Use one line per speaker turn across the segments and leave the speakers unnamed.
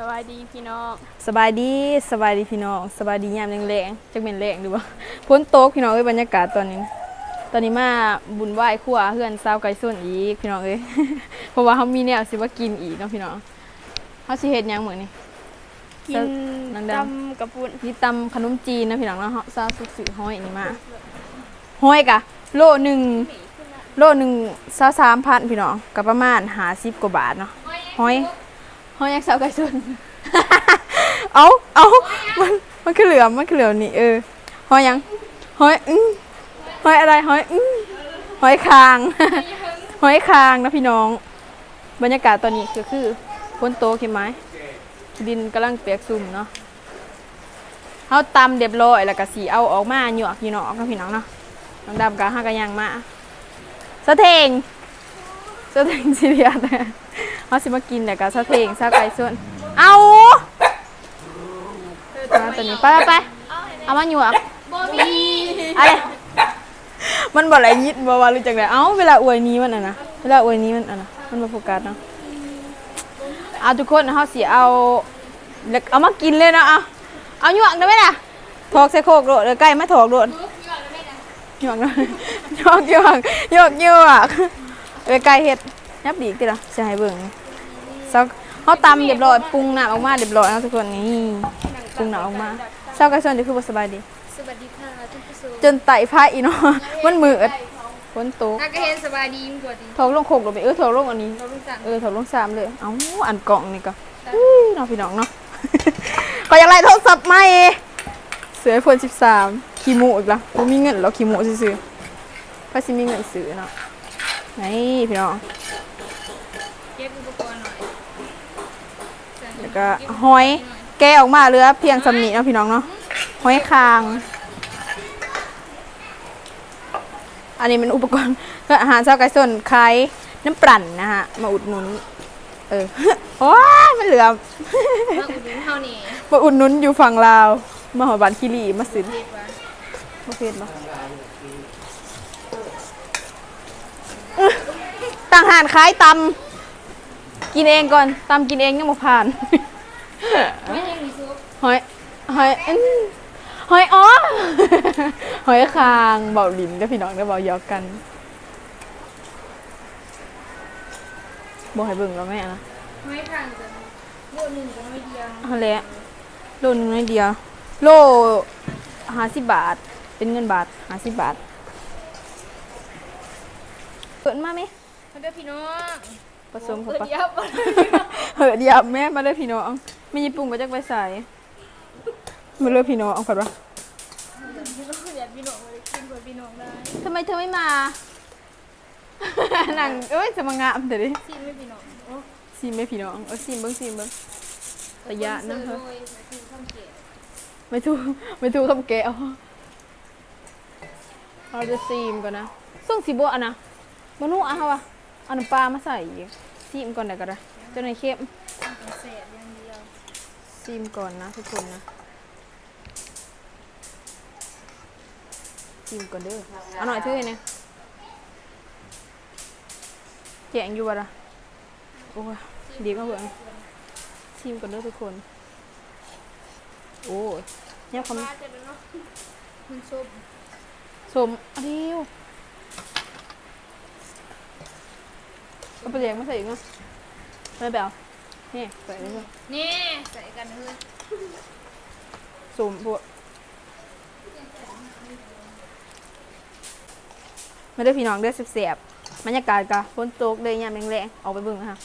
สวัสดีพี่น้อง
สบายดีสบายดีพี่น้องสบายดียามแรงๆจักเป็นแรงหรือว่าพ้นโต๊ะพี่น้องเอ้ยบรรยากาศตอนนี้ ตอนนี้มาบุญไหว้ครัวเฮือนซาวไก่ส้นอีกพี่น้องเอ้ย เพราะว่าเขามีแนวสิว่ากินอีกเนาะพี่น้องเขาสิเฮ็ดหยังมื้อนี้
กิน
ดังๆ
ตำกระปุน
นี่ตำขนมจีนนะพี่น้องเนาะเฮาซาวสุกสือห้อยนี่มาห้อยกะ โลหนึ่งโลหนึ่งซาวสามพันพี่น้องก็ประมาณหาสิบกว่าบาทเนาะห้อย ห้อยยักษ์ซาวไก่ส้นเอาเอามันมันคือเหลือมมันคือเหลือมนี่เออห้อยยังห้อยอืมห้อยอะไรห้อยอืมห้อยคางห้อยคางนะพี่น้อง บรรยากาศตอนนี้ก็คือพ้นโตเข้มไหมดินกำลังเปียกซุ่มเนาะเขาตำเรียบร้อยแล้วก็สีเอาออกมาหยวกอยู่เนาะกับพี่น้องเนาะน้องดำกับห้ากันยังมาสะเทงสะเทงสิเรียด เขาสิมากินแต่กับสะเทงซาไก่ส่วนเอามาตัวนี้ไปไปไปเอามาหยวก
บอมี
อะไรมันบอกอะไรยิดบอกว่ารู้จักไหนเอ้าเวลาอวยนี้มันอะนะเวลาอวยนี้มันอะนะมันมาโฟกัสเนาะเอาทุกคนเขาสิเอาแล้วเอามากินเลยเนาะเอาเอาหยวกได้ไหมล่ะถอกใส่โคกโดดเดี๋ยวใกล้ไม่ถอกโดดหยวกนะหยวกหยวกหยวกหยวกเอ้ยไก่เห็ด ยับดีติล่ะจะให้เบิ่งซักเขาตำเรียบร้อยปรุงน้ำออกมาเรียบร้อยแล้วทุกคนนี่ปรุงน้ำออกมาเช้ากันส่วนจะคือบ่สบายดี
สวัสดีค่ะทุกผู้ชม
จนไต่ผ้าอีเนาะมันมืดฝนตก
นักเรียนสบายดีมั้งกว่าดี
ถอกลงโคกลงไปเออถอกลงอันนี้
เราลูกสั่ง
เออถอกลงสามเลยเอ้าอันกล่องนี่ก็อุ้ยน้องพี่น้องเนาะก็อยากไล่โทรศัพท์มาเอเสือไอโฟนสิบสามคีโมอีกละกูมีเงินแล้วคีโมซื้อๆพาสิมีเงินซื้อเนาะนี่พี่น้อง
เก็ บอุปกรณ์หน่อย
แล้วก็หอยแกะออกมาเหลือเพียงสำนีเนาะพี่น้องเนาะหอยคาง อันนี้เป็นอุปกรณ์เพื่ออาหารเช้าไก่ส้นคล้ายน้ำปั่นนะฮะ มาอุดหนุน เออโอ้ยมันเหลือ
มาอุดหนุนเท่านี้
มาอุดหนุนอยู่ฝั่งลาวมาหอบานคิรีมาสิน
เด็ดวะ
โอเคปะอื้อต่างหานคล้ายตำ กินเองก่อนตำกินเองยังมาผ่านหอยหอยหอยอ๋อหอยคางเบาลิ้นเด้พี่น้องได้เบายอกกันบอกให้เบิ่งแล้วแม่นะ
ไม่ทางจะโลหนึ่งก็ไม่เดียว
เอาแหละโลนึงน้อยเดียว โลห้าสิบบาท เป็นเงินบาทห้าสิบบาทเปิดมาไหม
มาด้วยพี่น้อง
ผสม
เปิ
เข้า
ด
ไป
ยับ
เฮ้ยเดียวแม่มาเลยพี่น้องไม่ญี่ปุ่นมาจากไปใส่มาเลยพี่น้องเอาผัดวะ
พี่น้องอยากพี่น้องมาเลยกินกว่าพี่น้องได้
ทำไมเธอไม่มาหนังเอ้ยจะมางามแต่ดิ
ซีไม่พี่น้องโอ้
ซีมไหม่พี่น้องเออซีมเบิ้งซีมเบิ้งระยะนะ
เธ
คะ
อคือข้าวเกะ
ไม่ถูกไม่ถูกคำแก้วเราจะซีมก่อนนะส่งสีบัวอะนะมนุษย์อะค่ะวะ เอาน้ำปลามาใส่อีกซีมก่อนเดี๋ยวก็ได้เจะในอยเข้ม
เศษอย่างเดียว
ซีมก่อนนะทุกคนนะซีมก่อนเด้อเอาหน่อยเท่าเนี่ยแจงอยู่วะล่ะโอ้ยดีมากเลยซีมก่อนเด้อทุกคน โอ้ยเนี่ยคำ
ป้าจะเป็นเนาะมันซุป
สมอันเดียว เอาไปเลี้ยงมาใส่อีกเนาะไม่แบบนี่ใส่เลยเนาะ
นี่ใส่กันเลย
สมพวกมาได้อพี่น้องเด้อเสียบๆบรรยากาศกะฝนตกเลยยามแรงๆออกไปเบิ่งนะคะ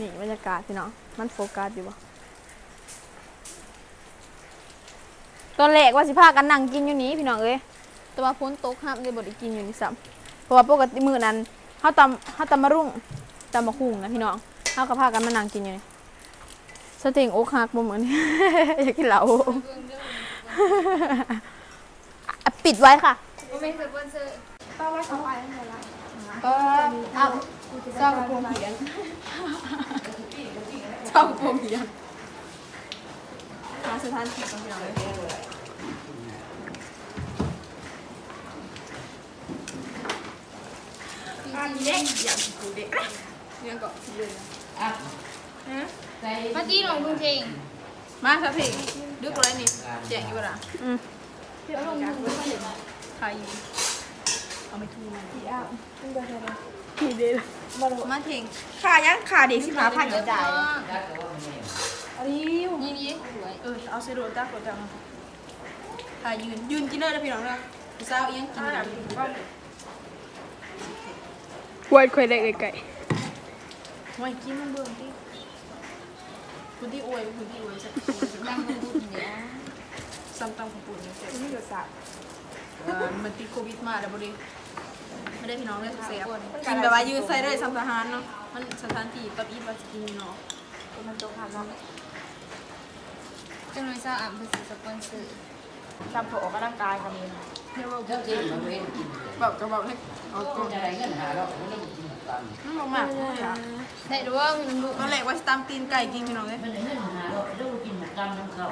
นี่บรรยากาศพี่น้องมันโฟกัสอยู่บ่ตอนแรกว่าสิพากันนั่งกินอยู่นี้พี่น้องเอ้ยแต่ว่าพ้นตกห้ามเลยบไดกินอยู่นี่ซ้ำเพราะว่าปกติมื้อนั้น เฮาตำเฮาตำมะรุ่งตำมะคุ่งนะพี่น้องเฮาก็พากันมานั่งกินอยู่นี่สติงอกหักบ่เหมือน อยากกินเหล้าอะปิดไว้ค่ะ
ก็ไม่สปอนเซอร์ป้าว่าเขาไปแล้วละ
ก็เอาเจ้ากระโปรงเหียนเจ้ากระโปรงเหียนหาสถานที่ก่อนพี่น้องเลย อันเด็กอยากกูเด็กเนี่ยก็เลย
ฮะมาตีหนองกรุงเทพ
มาครับพี่ดึกอะไรนี่แจกอยู่บ่ล่ะ
อืม
แล้วลงมือมาเห็น
ขายอยู่เอาไปทูมัน
พี่อ้าวมันก็เลย
นี่เด้อ
มาเถงขายังขาเด็กสิบห้าพันกระจาย
อันนี้นี่นี่สวย
เออเอาเซโรจ้ากดจังขายืนยืนกินเลยนะพี่น้องนะพี่สาวเอียงกินกัน
ไว้ค่อยได้ไกล
ไว้กินมันเบิ่งที่คุณที่อวยคุณที่อวยสัก
ตั้งคนพูดเนี่ย
ซ้ำตำของปุ่นเนี่ยเสร็จนี่เดือดสาบมันติดโควิดมาแล้วบ่ดิไม่ได้พี่น้องเลยเสียกินแบบว่ายืนใส่ได้ซ้ำทหารเนาะมันสถานที่ปะอีบัสกินเนาะ
มันตกหันเราจังเลยเศร้าอ่านภาษีสปอนเซอร์
ทำตัวออกกำลังกายค่ะมี
เจ้าที่มันเป็นกิน
แบบจะบอกให้เอา
คนจะได้เงินหาเราไม่ได้กินกัน
มันลงมาค่ะ
ได้รู้ว่ามันลูก
ตอนแรกว่าสิตามตีนไก่กินพี่น้องเลย
มันได้เงินหาเราเรากินกันน้ำเขา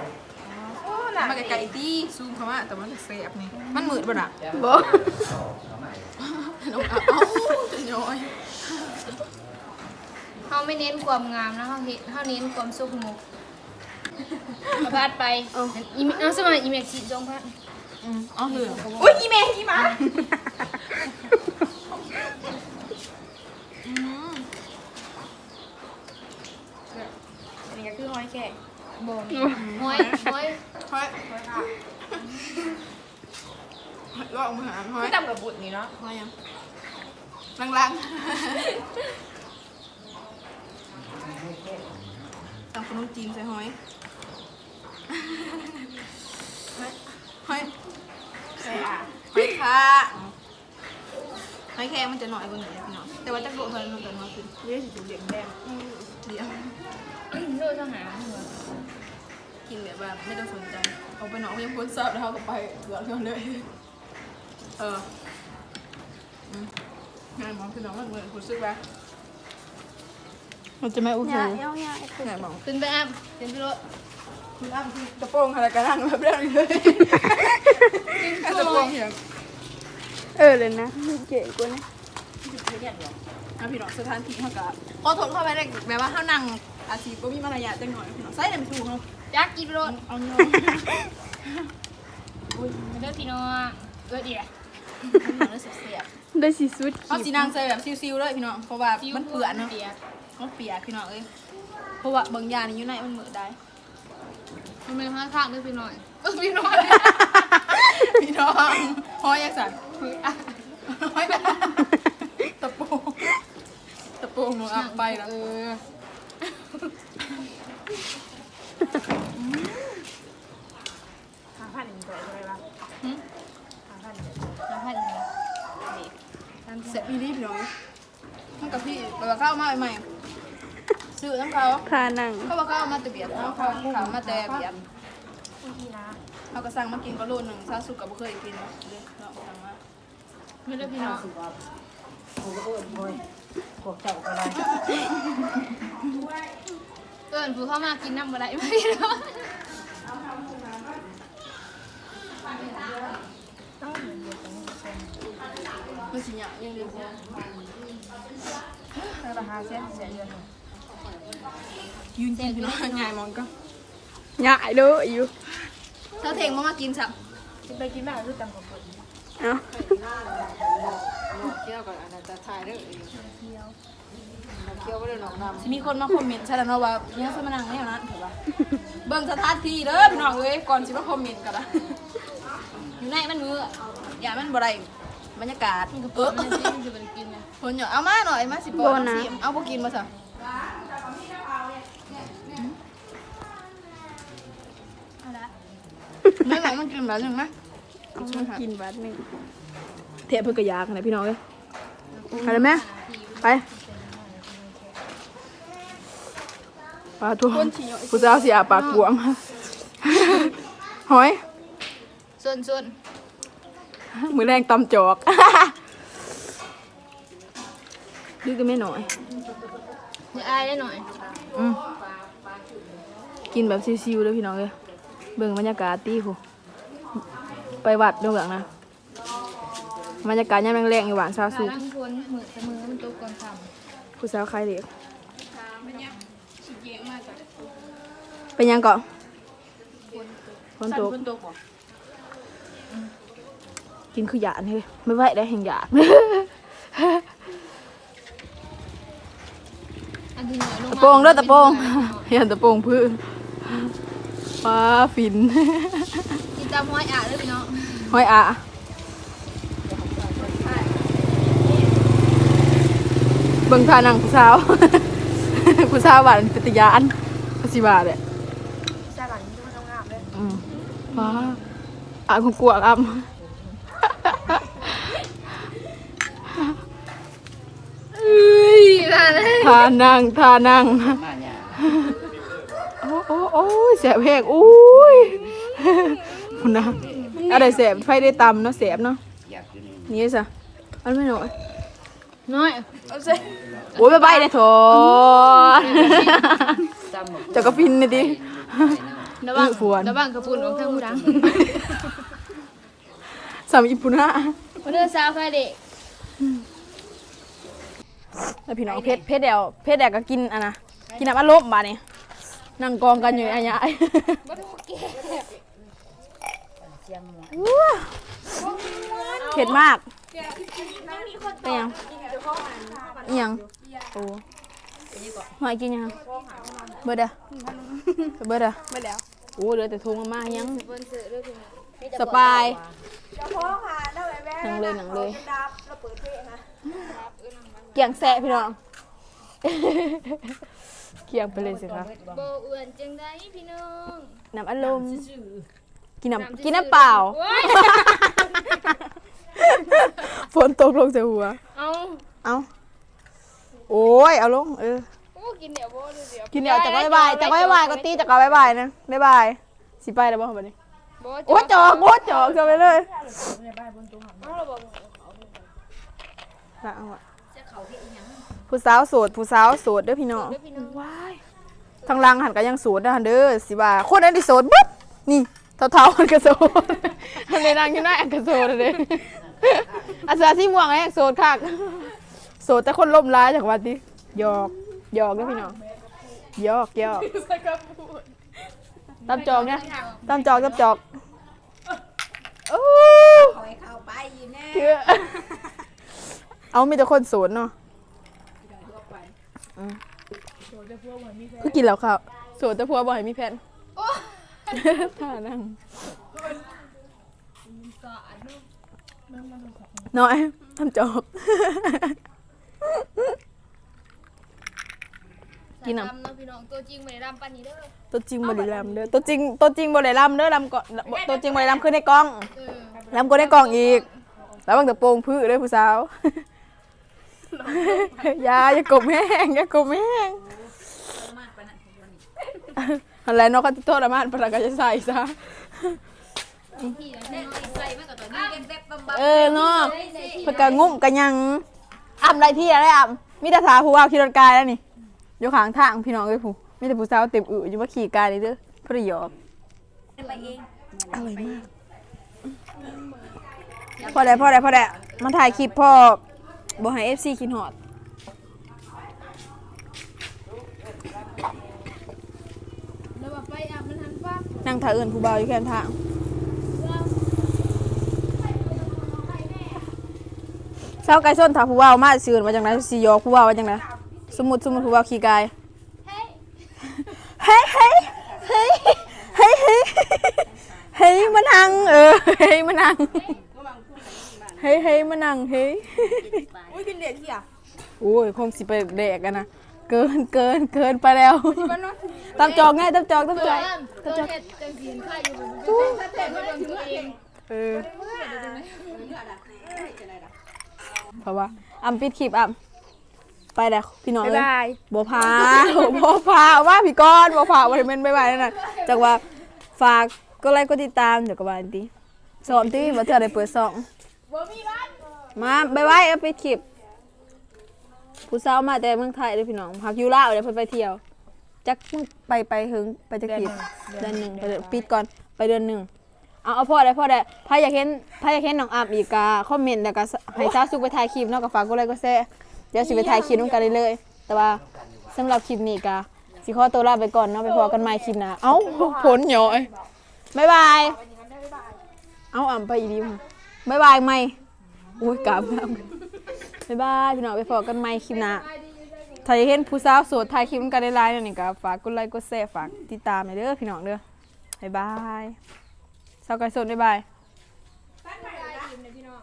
โอ้ลัง
มาไก่ตี้ซูมเข้ามาแต่มันจะเสียบนี่มันมืดป่ะน่ะ
ๆบ่
น้องเอาเอาจะย้อย
เขาไม่เน้นความงามนะเขาเห็นเขาเน้นความสุขมุกมาพาดไปอีเมเอาสมัยอีเมลสีจงพัด
อืมอ๋อคืออุ้ยอีเมย์อีหมาอืม
อันนี้ก็คือห้อยแขก
บ่ห้อยห้อย
ห้อยลองมือหาห้อย
ไม่ต่ำกับบุตรนี่เนาะ
ห้อยยังลังๆตำขนมจีนใส่ห้อยห้อย
ใช่อะ
ห้อย ค่ะห้อยแค่มันจะหน่อยกว่านี้พี่น้องแต่ว่าจะโกะเท่านั้นมันจะน้อยขึ้น
เรียกสีเหลืองแดง
เดี๋ยว
โลดทหารหัว
กินแบบว่าไม่ต้องสนใจเอาไปหนองยังพ้นซับแล้วเขาก็ไปเหลือกันเลยเอออืมงานหมองคือน้องมันเหมือนคุณซื้อปะ
มันจะไม่โอเค
งานหมอง
ขึ้นไปอ้ํขึ้นไปรถ
คุณอ้ำคือกระโปรงอะไรกันนั่งแบบเรื่องนี้เลยกระโปรงเหียง
เออเลยนะเจ๋งกว่านะ
อะพี่น้องสถานที่เขากับพอทนเข้าไปได้แบบว่าเขานั่งอาชีพก็มีมารยาทจังหน่อยพี่น้องใส่เลยไม่ถูกเขา
จักกินรถ
เอาเงิน
เด้อพี่น้องเออเดี๋ยว
มันรู้สึกเสียบ
ได้สิสุด
เขาสีนางใส่แบบซิวๆเลยพี่น้องเพราะว่ามันเปื่อนเนาะ
เปียก
มันเปียกพี่น้องเอ้ยเพราะว่าบางอย่างนี่อยู่ในมันเหมือได้
มันเป็นข้างข้างด้วยพี่น้อยเออพี่น้อย
พี่น้องห้อยยังสั่น ห้อยแบบตะปงตะปงหนูอับไปแล้ว
เออ
หาพันหนึ่งตัวใช่ไหมหาพันหนึ่ง
หาพันนี้ตาม
เสร็จพี่รีบน้องมันกับพี่แบบว่าเข้ามาใหม่ซื้อน้ำเขา
พานั่ง
เขาบอกเขาเอามาแต่เบียดเขาเขาเขามาแต่เบียด
คุณพี่นะ
เขาก็สั่งมากินก็โลหนึ่งซาสุกับบุเคยกินเลยเนาะ
ไม่ได้พี่น้อง
สุภาพกูก็เอิ้นบ่อยพวกเจ้าก็ได้
เอิญผู้เข้ามากินน้ำบ่ได้ไหมพี่น้อง
มันสิเนี่ยยังเรียน
ถ้าราคาเส้นเสียเงิน
ยืนกินพี่น้องง่ายมองก็
ง่ายเด้ออยู่
เธอเทงมามากินสับ
ไปกินมาคือต่ำกับบุตร
เอ้า
เที่ยวก่อนอันนั้นจะถ่ายเด้อเที่ยวบ่ได้หนองน้ำ
สิมีคนมาคอมเมนต์ใช่แล้วเนาะว่าเนี่ยสมานังเนี่ยนะถือว่าเบิ่งสถานที่เด้อพี่น้องเอ้ยก่อนสิมาคอมเมนต์กันละ
อยู่ในมันมือ
อย่ามันบ่ได้บรรยากาศ
มันก็
เอ
เปิ
อ
ดมันจะจะไปกินเลย
คนเหยาเอามาหน่อยมาสิปอนสิเอาบ่กินมาซะไม่ไหนมันกินแบบนึงนะ
เอามากินบัดหนึงเทเพื่อกระยากนะพี่น้องเอ้ยไปเลยไหมไปปลาทูผู้สาวสิอาปากบวงหอย
ส่วนส่วน
มือแรงตำจอกดื้อกันไม่หน่อย
เดี๋ยวอายได้หน่อย
อืมกินแบบซิวๆเลยพี่น้องเลยเบิ่งบรรยากาศตีผู้ ไปวัดดูเบื้องนะบรรยากาศยามแรงๆอยู่หวานซาวสุก
ล้างคนมือเสมอมันตกก่อนท
ผู้สาวคลายเด็ก
เป็นยังก่อนฝนตก
คนตัวบ่
กินคือหยาดเฮ้ยไม่ไหวได้แห่งหยาด
อันที่หน่อยลง
ตะโปงเด้อตะโปงเห็นตะโปงพื้นฟ้าฟิน
กินตามห้อยอะเลยพี่น้อง
ห้อยอะเบิ่งทานังผู้สาว ผู้สาวหวานเป็นตะยานภาษีบาทเลย
ใช่หลังนี้มันงามเลย
อืมฟ้าอะคงกลัวอ่ำ
เอ้ยนั่นเลย
ทานั่งทานั่งโอ้โอ้โอ้ยแสบแหกอุ้ย คุณนะอะไรแสบไฟได้ตำเนาะแสบเนาะนี่สิอันไม่หน่อย
น้อย
โอ้ยบายบายเลยโถเจะก็ฟินเลยดิ
ระวัง
อื้อฝวน
ระวังกระปุนของทางหูดัง
สามอีปุนะ
วันเดอร์สาวไฟเด็ก
แล้วพี่น้องเพชรเพชรเดียวเพชรเดียวก็กินอะนะกินน้ำอัดลมบาดนี่นั่งกองกันอยู่อันยาย เผ็ดมากเป็นยังอิหยังโอ้หอยกินยังเบิดเด้อเบิดเด้อเบิดแล้วโอ้เหลือแต่ทุงมาๆยังสปายหนังเลยหนังเลยเกี่ยงแซะพี่น้องเกี่ยงไปเลยสิครับ
โบเอื่อนจังได้พี่น้อง
น้ำอารมณ์ กินน้ำกินน้ำเปล่า
โอ้ย
ฝนตกลงใส่หัว
เอา
เอาโอ้ย เอาลง เออ
โอ้กินเดี๋ยวโบดูเดี๋ยว
กินเดี๋ยวจะก็บายจะก็บายก็ตีจะก็บายบายนะบายบาย สิไปแล้วบ่บัดนี้
โบ
โอ้จอกโอ้จอกจะไปเลย
เอาเราบอก
ละเอาอะผู้สาวโสด ผู้สาวโสดเด้อพี่น้อง
เด้อพี่น้อง
ทางหลังหันก็ยังโสดนะหันเด้อสิว่าคนนั้นที่โสดบึ๊บนี่ เท่าๆมันก็โสดอันในนางอยู่หน้าอันก็โสดอะเด้อาสาที่ม่วงไอ้โสดคักโสดแต่คนล่มร้ายจากวันที่หยอกหยอกเด้อพี่น้องหยอกหยอกตามจอกเนี่ยตามจอกตามจอกโอ้เชื่อเอามีแต่คนโสดเนาะอืมคือกินแล้วครับโสดแต่พัวบ่อยมีแผน ท่านั่งน้อยทำจอกกินน้ำ
สายดำเนาะพี่น้องตัวจริงไม่ได้ดำปานนี้เด้อ
ตัวจริงบริลำเด้อตัวจริงตัวจริงบริลำเด้อลำก่อนตัวจริงบริลำขึ้นในกล้อง
เออ
ลำก็ในกล้องอีก แล้วบางแต่โปรงพื้นเด้อผู้สาว อย่าอย่ากบแห้งอย่ากบแห้ง อะไรเนาะเขาจะโทษละมาปะละก็จะใส่ซะ
พี่นะน้ออนนี้กันแบบบำ
เออเนาะเพื่อกะงุ่มกันยังอ่ำไรที่อะไรอ่ำมีแต่สาวผู้ว่าขี่รถกายแล้วนี่อยู่ข้างทางพี่น้องเอ้ยผู้มีแต่ผู้สาวเต็มอึอยู่ว่าขี่กายนี่เด้อพระยอกอร่อยมากพอได้พอได้พอได้มาถ่ายคลิปพ่อบอกให้ FC คินฮอด
แล้วแบบไปอะมันทั นั่
งถ่ายเอื่นผู้บ่าอยู่แค่ทางเช้าไก่ส้นถามผู้บ่ามาสิเอื่นมาจังไดสิยอผู้บ่าว่าจังไดสมมุติสมมุติผู้บ่าขี่กายเฮ้ยเฮ้ยเฮ้ยเฮ้ยเฮ้ยเฮ้ยมานั่งเออเฮ้ยมานั่งเฮ้ยเฮ้ยมานั่งเฮ้ย
อุ้ยกินเด็ดที่อะ
โอ้ยคงสิไปแดกกันนะ เกินเกินเกินไปแล้วตามจอกไงตามจอกตามจอก
ตัวเห็ดจังสีนข้าอยู่บนเป็นแต่ไม่โดนตัวเอง
เออเพราะว่าอ่ำปิดคลิปอ่ำไปแล้วพี่น้อง
บ๊าย
เลย
บาย
บัวพาบัวพาว่าพี่ก้อนบัวพาวันนี้เป็นบายบายนั่นน่ะจากว่าฝากก็ไลค์ก็ติดตามเดี๋ยวก็บายดีสอนที่ว่าเธอได้เปิดสองมาบายบายเอาไปคลิป ผู้สาวมาแต่เมืองไทยเลยพี่น้องพักอยูลาวเดี๋ยวเพิ่นไปเที่ยวจักมึงไปไปหึงไปจักทีเดือนหนึ่งไปเดือนปิดก่อนไปเดือนหนึ่งเอาเอาพ่อได้พ่อได้ถ้าอยากเห็นถ้าอยากเห็นน้องอามอีกก็คอมเมนต์แล้วก็ให้ซาสุกไปถ่ายคลิปเนาะก็ฝากกดไลค์กดแชร์เดี๋ยวสิไปถ่ายคลิปนำกันเรื่อยๆแต่ว่าสำหรับคลิปนี้ก็สิขอตัวลาไปก่อนเนาะไปพอกันใหม่คลิปหน้าเอ้าผลหย่อยบ๊ายบายเอาอ่ำไปอีดีมาบ๊ายบายใหม่อุ้ยกราบงาม บ๊ายบายพี่น้องไปพอกันใหม่คลิปหน้าถ้าอยากเห็นผู้สาวโสดถ่ายคลิปกันได้ไลน์นี่ก็ฝากกดไลค์กดแชร์ฝากติดตามเด้อพี่น้องเด้อบ๊ายบายสาวไก่สดบ๊ายบาย
บ๊ายบายพี่น้อง